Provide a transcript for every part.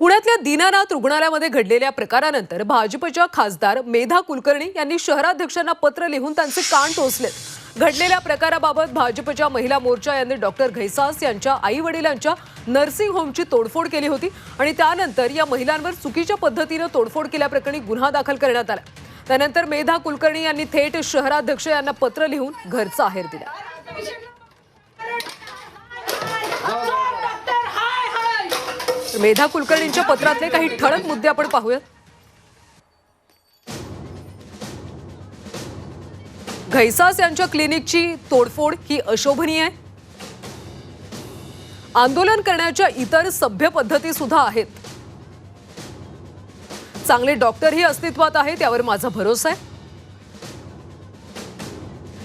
पुण्यातल्या दीनानाथ रुग्णालयामध्ये घडलेल्या प्रकारानंतर भाजपच्या खासदार मेधा कुलकर्णी यांनी शहराध्यक्षांना पत्र लिहून त्यांचे कान टोचलेत घडलेल्या प्रकाराबाबत भाजपच्या महिला मोर्चा यांनी डॉक्टर घैसास यांच्या आई वडिलांच्या नर्सिंग होमची तोडफोड केली होती आणि त्यानंतर या महिलांवर चुकीच्या पद्धतीनं तोडफोड केल्याप्रकरणी गुन्हा दाखल करण्यात आला. त्यानंतर मेधा कुलकर्णी यांनी थेट शहराध्यक्ष यांना पत्र लिहून घरचा आहेर दिला. मेधा कुलकर्णींच्या पत्रातले काही ठळक मुद्दे आपण पाहूयात. घैसास यांच्या क्लिनिकची तोडफोड ही अशोभनीय आहे. आंदोलन करण्याच्या इतर सभ्य पद्धती सुद्धा आहेत. चांगले डॉक्टरही अस्तित्वात आहेत यावर माझा भरोसा आहे.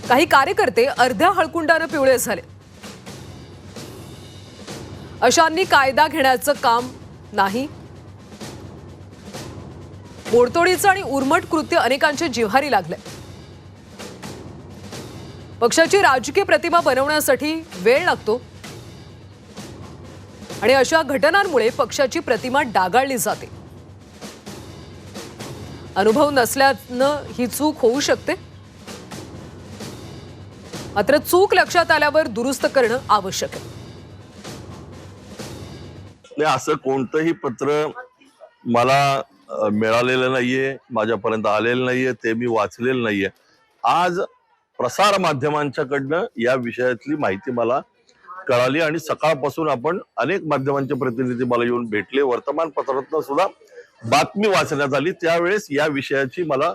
काही कार्यकर्ते अर्ध्या हळकुंडानं पिवळे झाले. अशांनी कायदा घेण्याचं काम नाही. मोडतोडीचं आणि उर्मट कृत्य अनेकांच्या जिव्हारी लागलंय. पक्षाची राजकीय प्रतिमा बनवण्यासाठी वेळ लागतो. आणि अशा घटनांमुळे पक्षाची प्रतिमा डागाळली जाते. अनुभव नसल्यानं ही चूक होऊ शकते. मात्र चूक लक्षात आल्यावर दुरुस्त करणं आवश्यक आहे. नाही असं कोणतंही पत्र मला मिळालेलं नाहीये माझ्यापर्यंत आलेलं नाहीये ते मी वाचलेलं नाहीये. आज प्रसार माध्यमांच्याकडनं या विषयातली माहिती मला कळाली आणि सकाळपासून आपण अनेक माध्यमांचे प्रतिनिधी मला येऊन भेटले. वर्तमानपत्रातनं सुद्धा बातमी वाचण्यात आली. त्यावेळेस या विषयाची मला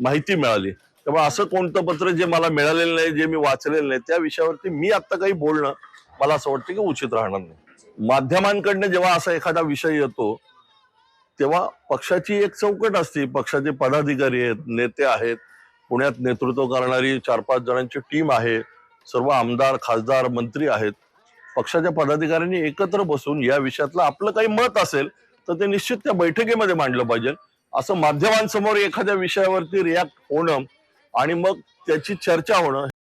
माहिती मिळाली. त्यामुळे असं कोणतं पत्र जे मला मिळालेलं नाही जे मी वाचलेलं नाही त्या विषयावरती मी आता काही बोलणं मला असं वाटतं की उचित राहणार नाही. माध्यमांकडनं जेव्हा असा एखादा विषय येतो तेव्हा पक्षाची एक चौकट असते. पक्षाचे पदाधिकारी आहेत नेते आहेत पुण्यात नेतृत्व करणारी चार पाच जणांची टीम आहे सर्व आमदार खासदार मंत्री आहेत. पक्षाच्या पदाधिकाऱ्यांनी एकत्र बसून या विषयातलं आपलं काही मत असेल तर ते निश्चित त्या बैठकीमध्ये मांडलं पाहिजे. असं माध्यमांसमोर एखाद्या विषयावरती रिॲक्ट होणं आणि मग त्याची चर्चा होणं